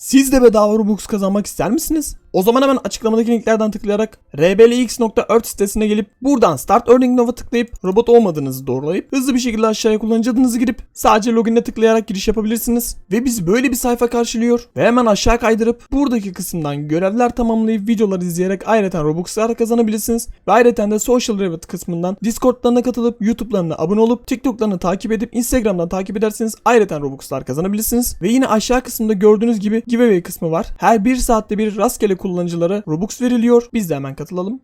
Siz de bedava Robux kazanmak ister misiniz? O zaman hemen açıklamadaki linklerden tıklayarak rblx.earth sitesine gelip buradan Start Earning Now'a tıklayıp robot olmadığınızı doğrulayıp hızlı bir şekilde aşağıya kullanıcı adınızı girip sadece login'e tıklayarak giriş yapabilirsiniz. Ve bizi böyle bir sayfa karşılıyor ve hemen aşağı kaydırıp buradaki kısımdan görevler tamamlayıp videoları izleyerek ayrıca Robux'lar kazanabilirsiniz. Ve ayrıca de Social Reward kısmından Discord'larına katılıp YouTube'larına abone olup TikTok'larını takip edip Instagram'dan takip ederseniz ayrıca Robux'lar kazanabilirsiniz. Ve yine aşağı kısımda gördüğünüz gibi giveaway kısmı var. Her bir saatte bir rastgele kullanıcılara Robux veriliyor. Biz de hemen katılalım.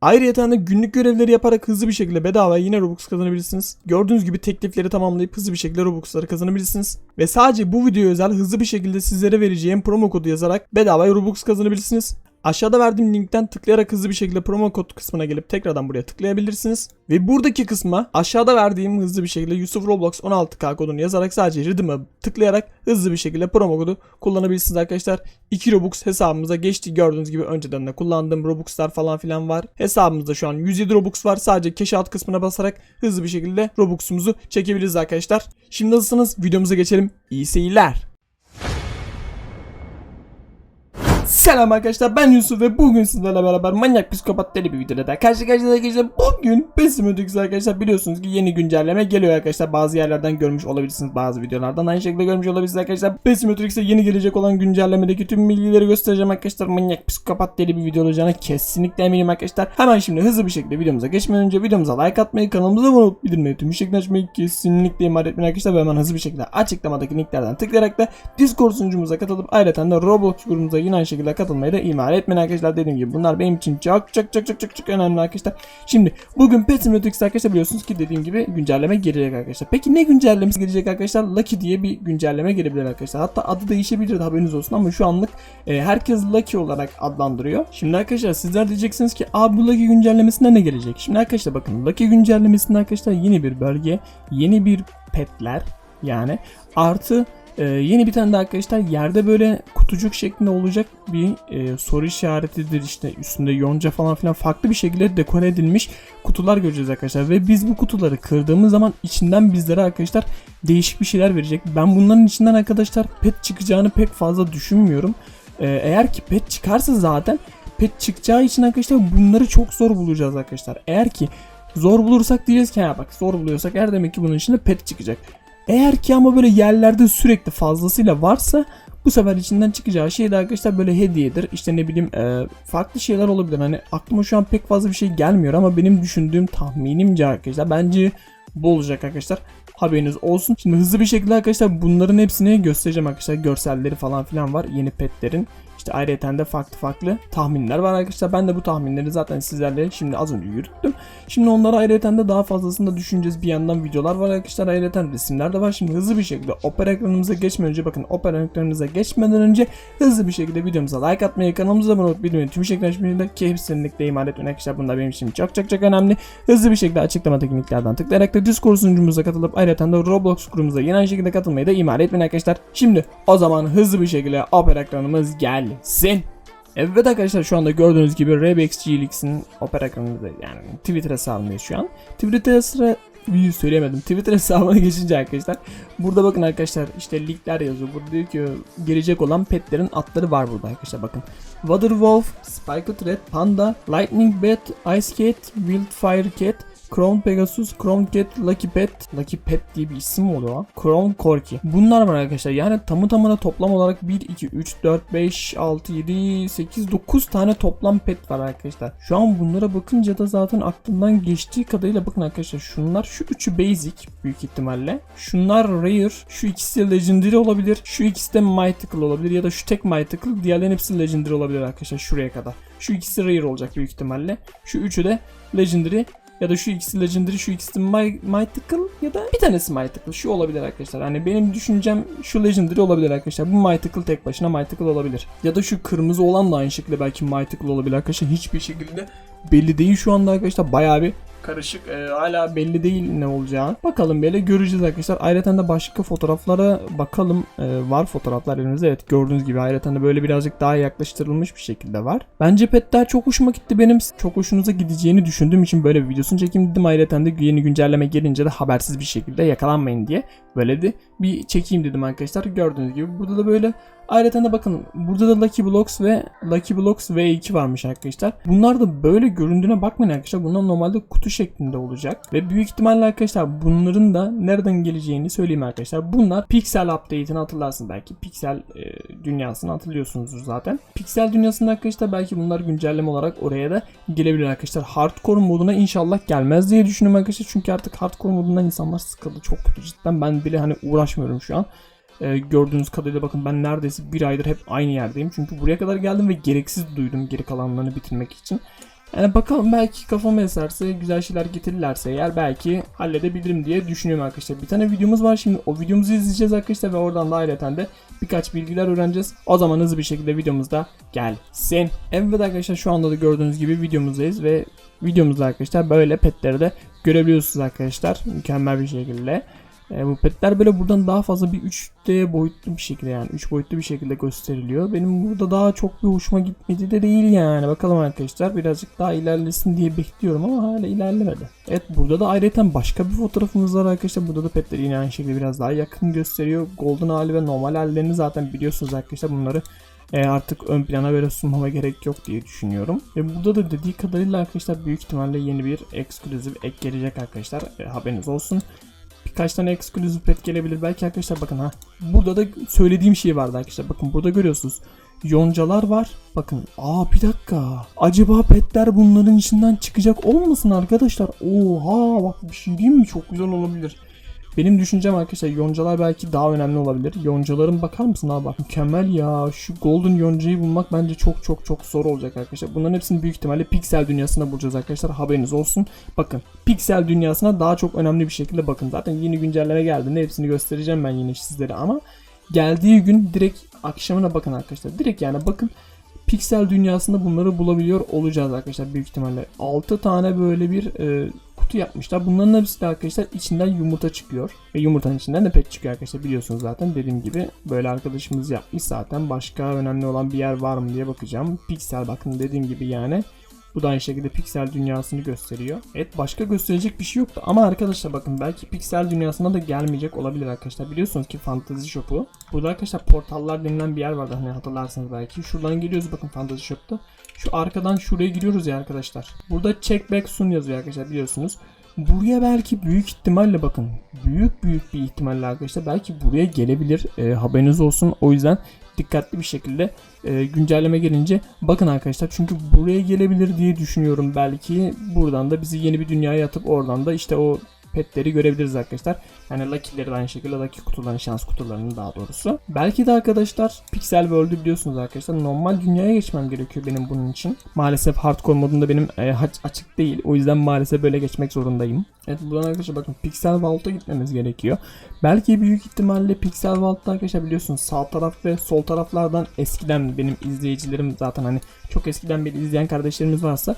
Ayrıca de günlük görevleri yaparak hızlı bir şekilde bedava yine Robux kazanabilirsiniz. Gördüğünüz gibi teklifleri tamamlayıp hızlı bir şekilde Robux'ları kazanabilirsiniz. Ve sadece bu videoya özel hızlı bir şekilde sizlere vereceğim promo kodu yazarak bedava Robux kazanabilirsiniz. Aşağıda verdiğim linkten tıklayarak hızlı bir şekilde promo kod kısmına gelip tekrardan buraya tıklayabilirsiniz. Ve buradaki kısma aşağıda verdiğim hızlı bir şekilde Yusuf Roblox 16K kodunu yazarak sadece Redeem'e tıklayarak hızlı bir şekilde promo kodu kullanabilirsiniz arkadaşlar. 2 Robux hesabımıza geçti. Gördüğünüz gibi önceden de kullandığım Robux'lar falan filan var. Hesabımızda şu an 107 Robux var. Sadece cash out kısmına basarak hızlı bir şekilde Robux'umuzu çekebiliriz arkadaşlar. Şimdi hazırsanız videomuza geçelim. İyi seyirler. Selam arkadaşlar ben Yusuf ve bugün sizlerle beraber manyak psikopat deli bir videoda daha karşı karşıya arkadaşlar. Bugün Pesimetrix arkadaşlar biliyorsunuz ki yeni güncelleme geliyor arkadaşlar. Bazı yerlerden görmüş olabilirsiniz bazı videolardan aynı şekilde görmüş olabilirsiniz arkadaşlar. Pesimetrix'e yeni gelecek olan güncellemedeki tüm bilgileri göstereceğim arkadaşlar. Manyak psikopat deli bir video olacağına kesinlikle eminim arkadaşlar. Hemen şimdi hızlı bir şekilde videomuza geçmeden önce videomuza like atmayı kanalımıza abone olup bildirmeyi tüm şekilde açmayı kesinlikle ihmal etmeyin arkadaşlar. Ve hemen hızlı bir şekilde açıklamadaki linklerden tıklayarak da Discord sunucumuza katılıp ayrıca de Roblox grubumuza yine aynı şekilde katılmayı da ihmal etmeyin arkadaşlar. Dediğim gibi bunlar benim için çok çok çok çok çok çok önemli arkadaşlar. Şimdi bugün Pet Simulator arkadaşlar biliyorsunuz ki dediğim gibi güncelleme gelecek arkadaşlar. Peki ne güncellemesi gelecek arkadaşlar? Lucky diye bir güncelleme gelebilir arkadaşlar. Hatta adı değişebilir haberiniz olsun ama şu anlık e, herkes Lucky olarak adlandırıyor. Şimdi arkadaşlar sizler diyeceksiniz ki abi bu Lucky güncellemesinde ne gelecek? Şimdi arkadaşlar bakın Lucky güncellemesinde arkadaşlar yeni bir bölge, yeni bir petler yani artı ee, yeni bir tane de arkadaşlar yerde böyle kutucuk şeklinde olacak bir e, soru işaretidir işte üstünde yonca falan filan farklı bir şekilde dekore edilmiş kutular göreceğiz arkadaşlar ve biz bu kutuları kırdığımız zaman içinden bizlere arkadaşlar değişik bir şeyler verecek. Ben bunların içinden arkadaşlar pet çıkacağını pek fazla düşünmüyorum. Ee, eğer ki pet çıkarsa zaten pet çıkacağı için arkadaşlar bunları çok zor bulacağız arkadaşlar. Eğer ki zor bulursak diyeceğiz ki ha bak zor buluyorsak eğer demek ki bunun içinde pet çıkacak. Eğer ki ama böyle yerlerde sürekli fazlasıyla varsa bu sefer içinden çıkacağı şey de arkadaşlar böyle hediyedir. İşte ne bileyim e, farklı şeyler olabilir. Hani aklıma şu an pek fazla bir şey gelmiyor ama benim düşündüğüm tahminimce arkadaşlar bence bu olacak arkadaşlar. Haberiniz olsun. Şimdi hızlı bir şekilde arkadaşlar bunların hepsini göstereceğim arkadaşlar. Görselleri falan filan var yeni petlerin. İşte ayrıca de farklı farklı tahminler var arkadaşlar. Ben de bu tahminleri zaten sizlerle şimdi az önce yürüttüm. Şimdi onlara ayrıca de daha fazlasını da düşüneceğiz. Bir yandan videolar var arkadaşlar. Ayrıca resimler de var. Şimdi hızlı bir şekilde opera ekranımıza geçmeden önce bakın opera ekranımıza geçmeden önce hızlı bir şekilde videomuza like atmayı, kanalımıza abone olup bildirimleri tüm şekilde açmayı da ihmal etmeyin arkadaşlar. Bunlar benim için çok çok çok önemli. Hızlı bir şekilde açıklamadaki linklerden tıklayarak da Discord sunucumuza katılıp ayrıca da Roblox grubumuza yine aynı şekilde katılmayı da ihmal etmeyin arkadaşlar. Şimdi o zaman hızlı bir şekilde opera ekranımız gelsin. Evet arkadaşlar şu anda gördüğünüz gibi Rebex GLX'in opera ekranında yani Twitter hesabındayız şu an. Twitter hesabı Videoyu söyleyemedim. Twitter hesabına geçince arkadaşlar. Burada bakın arkadaşlar işte linkler yazıyor. Burada diyor ki gelecek olan petlerin atları var burada arkadaşlar bakın. Waterwolf, Spiked Red, Panda, Lightning Bat, Ice Cat, Wildfire Cat, Crown Pegasus, Crown Cat, Lucky Pet, Lucky Pet diye bir isim mi oluyor? Crown Corki. Bunlar var arkadaşlar. Yani tamı tamına toplam olarak 1, 2, 3, 4, 5, 6, 7, 8, 9 tane toplam pet var arkadaşlar. Şu an bunlara bakınca da zaten aklımdan geçtiği kadarıyla bakın arkadaşlar şunlar şu üçü basic büyük ihtimalle. Şunlar rare, şu ikisi legendary olabilir. Şu ikisi de mythical olabilir ya da şu tek mythical, diğerlerin hepsi legendary olabilir arkadaşlar şuraya kadar. Şu ikisi rare olacak büyük ihtimalle. Şu üçü de legendary ya da şu ikisi legendary şu ikisi my, mythical ya da bir tanesi mythical şu olabilir arkadaşlar. Hani benim düşüncem şu legendary olabilir arkadaşlar. Bu mythical tek başına mythical olabilir. Ya da şu kırmızı olan da aynı şekilde belki mythical olabilir arkadaşlar. Hiçbir şekilde belli değil şu anda arkadaşlar. Bayağı bir karışık. E, hala belli değil ne olacağı. Bakalım böyle göreceğiz arkadaşlar. Ayrıca da başka fotoğraflara bakalım. E, var fotoğraflar elimizde. Evet gördüğünüz gibi ayrıca da böyle birazcık daha yaklaştırılmış bir şekilde var. Bence petler çok hoşuma gitti benim. Çok hoşunuza gideceğini düşündüğüm için böyle bir videosunu çekeyim dedim. Ayrıca da yeni güncelleme gelince de habersiz bir şekilde yakalanmayın diye böyle bir bir çekeyim dedim arkadaşlar. Gördüğünüz gibi burada da böyle Ayrıca da bakın burada da Lucky Blocks ve Lucky Blocks V2 varmış arkadaşlar. Bunlar da böyle göründüğüne bakmayın arkadaşlar. Bunlar normalde kutu şeklinde olacak. Ve büyük ihtimalle arkadaşlar bunların da nereden geleceğini söyleyeyim arkadaşlar. Bunlar Pixel Update'ini hatırlarsınız belki. Pixel e, dünyasını hatırlıyorsunuzdur zaten. Pixel dünyasında arkadaşlar belki bunlar güncelleme olarak oraya da gelebilir arkadaşlar. Hardcore moduna inşallah gelmez diye düşünüyorum arkadaşlar. Çünkü artık hardcore modundan insanlar sıkıldı. Çok kötü cidden. Ben bile hani uğraşmıyorum şu an. Ee, gördüğünüz kadarıyla bakın ben neredeyse bir aydır hep aynı yerdeyim. Çünkü buraya kadar geldim ve gereksiz duydum geri kalanlarını bitirmek için. Yani bakalım belki kafama eserse güzel şeyler getirirlerse eğer belki halledebilirim diye düşünüyorum arkadaşlar. Bir tane videomuz var şimdi o videomuzu izleyeceğiz arkadaşlar ve oradan da ayrıca de birkaç bilgiler öğreneceğiz. O zaman hızlı bir şekilde videomuzda gelsin. Evet arkadaşlar şu anda da gördüğünüz gibi videomuzdayız ve videomuzda arkadaşlar böyle petleri de görebiliyorsunuz arkadaşlar mükemmel bir şekilde. E, bu petler böyle buradan daha fazla bir 3D boyutlu bir şekilde yani 3 boyutlu bir şekilde gösteriliyor. Benim burada daha çok bir hoşuma gitmedi de değil yani. Bakalım arkadaşlar birazcık daha ilerlesin diye bekliyorum ama hala ilerlemedi. Evet burada da ayrıca başka bir fotoğrafımız var arkadaşlar. Burada da petleri yine aynı şekilde biraz daha yakın gösteriyor. Golden hali ve normal hallerini zaten biliyorsunuz arkadaşlar bunları e, artık ön plana böyle sunmama gerek yok diye düşünüyorum. Ve burada da dediği kadarıyla arkadaşlar büyük ihtimalle yeni bir ekskluzif ek gelecek arkadaşlar. E, haberiniz olsun birkaç tane exclusive pet gelebilir. Belki arkadaşlar bakın ha. Burada da söylediğim şey vardı arkadaşlar. Bakın burada görüyorsunuz. Yoncalar var. Bakın. Aa bir dakika. Acaba petler bunların içinden çıkacak olmasın arkadaşlar? Oha bak bir şey diyeyim mi? Çok güzel olabilir. Benim düşüncem arkadaşlar yoncalar belki daha önemli olabilir. Yoncaların bakar mısın abi bak mükemmel ya. Şu golden yoncayı bulmak bence çok çok çok zor olacak arkadaşlar. Bunların hepsini büyük ihtimalle piksel dünyasında bulacağız arkadaşlar. Haberiniz olsun. Bakın piksel dünyasına daha çok önemli bir şekilde bakın. Zaten yeni güncelleme geldiğinde hepsini göstereceğim ben yine sizlere ama geldiği gün direkt akşamına bakın arkadaşlar. Direkt yani bakın piksel dünyasında bunları bulabiliyor olacağız arkadaşlar büyük ihtimalle. 6 tane böyle bir e, kutu yapmışlar. Bunların hepsi de arkadaşlar içinden yumurta çıkıyor. Ve yumurtanın içinden de pet çıkıyor arkadaşlar biliyorsunuz zaten. Dediğim gibi böyle arkadaşımız yapmış zaten. Başka önemli olan bir yer var mı diye bakacağım. Pixel bakın dediğim gibi yani. Bu da aynı şekilde piksel dünyasını gösteriyor. Evet başka gösterecek bir şey yoktu ama arkadaşlar bakın belki piksel dünyasına da gelmeyecek olabilir arkadaşlar. Biliyorsunuz ki Fantasy Shop'u. Burada arkadaşlar portallar denilen bir yer vardı hani hatırlarsınız belki. Şuradan giriyoruz bakın Fantasy Shop'ta. Şu arkadan şuraya giriyoruz ya arkadaşlar. Burada check back soon yazıyor arkadaşlar biliyorsunuz. Buraya belki büyük ihtimalle bakın büyük büyük bir ihtimalle arkadaşlar belki buraya gelebilir e, haberiniz olsun o yüzden dikkatli bir şekilde e, güncelleme gelince bakın arkadaşlar çünkü buraya gelebilir diye düşünüyorum belki. Buradan da bizi yeni bir dünyaya atıp oradan da işte o petleri görebiliriz arkadaşlar. Yani Lucky'leri de aynı şekilde Lucky kutularını, şans kutularını daha doğrusu. Belki de arkadaşlar Pixel World'ü biliyorsunuz arkadaşlar. Normal dünyaya geçmem gerekiyor benim bunun için. Maalesef hardcore modunda benim e, açık değil. O yüzden maalesef böyle geçmek zorundayım. Evet buradan arkadaşlar bakın Pixel Vault'a gitmemiz gerekiyor. Belki büyük ihtimalle Pixel Vault'ta arkadaşlar biliyorsunuz sağ taraf ve sol taraflardan eskiden benim izleyicilerim zaten hani çok eskiden beri izleyen kardeşlerimiz varsa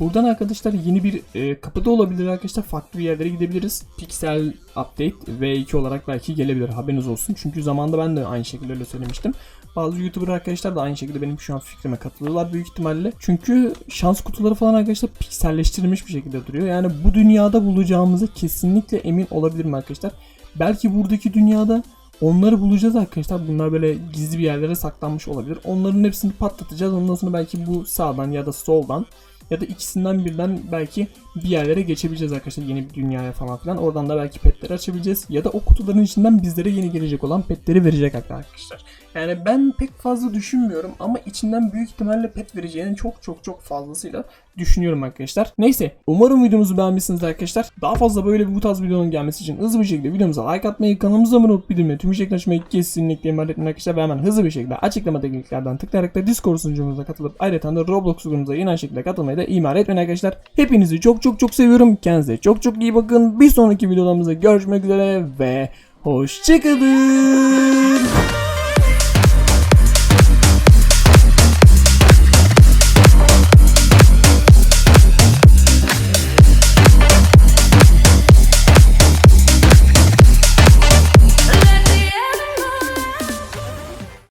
Buradan arkadaşlar yeni bir e, kapıda olabilir arkadaşlar. Farklı bir yerlere gidebiliriz. Pixel Update V2 olarak belki gelebilir. Haberiniz olsun. Çünkü zamanda ben de aynı şekilde öyle söylemiştim. Bazı YouTuber arkadaşlar da aynı şekilde benim şu an fikrime katılıyorlar büyük ihtimalle. Çünkü şans kutuları falan arkadaşlar pikselleştirilmiş bir şekilde duruyor. Yani bu dünyada bulacağımızı kesinlikle emin olabilirim arkadaşlar. Belki buradaki dünyada Onları bulacağız arkadaşlar. Bunlar böyle gizli bir yerlere saklanmış olabilir. Onların hepsini patlatacağız. Ondan sonra belki bu sağdan ya da soldan ya da ikisinden birden belki bir yerlere geçebileceğiz arkadaşlar yeni bir dünyaya falan filan. Oradan da belki petleri açabileceğiz. Ya da o kutuların içinden bizlere yeni gelecek olan petleri verecek arkadaşlar. Yani ben pek fazla düşünmüyorum ama içinden büyük ihtimalle pet vereceğini çok çok çok fazlasıyla düşünüyorum arkadaşlar. Neyse umarım videomuzu beğenmişsiniz arkadaşlar. Daha fazla böyle bu tarz videonun gelmesi için hızlı bir şekilde videomuza like atmayı, kanalımıza abone olup bildirimleri tüm şekilde açmayı kesinlikle ihmal etmeyin arkadaşlar. Ve hemen hızlı bir şekilde açıklamadaki linklerden tıklayarak da Discord sunucumuza katılıp ayrıca da Roblox sunucumuza yine aynı şekilde katılmayı da ihmal etmeyin arkadaşlar. Hepinizi çok çok çok seviyorum. Kendinize çok çok iyi bakın. Bir sonraki videolarımızda görüşmek üzere ve hoşçakalın.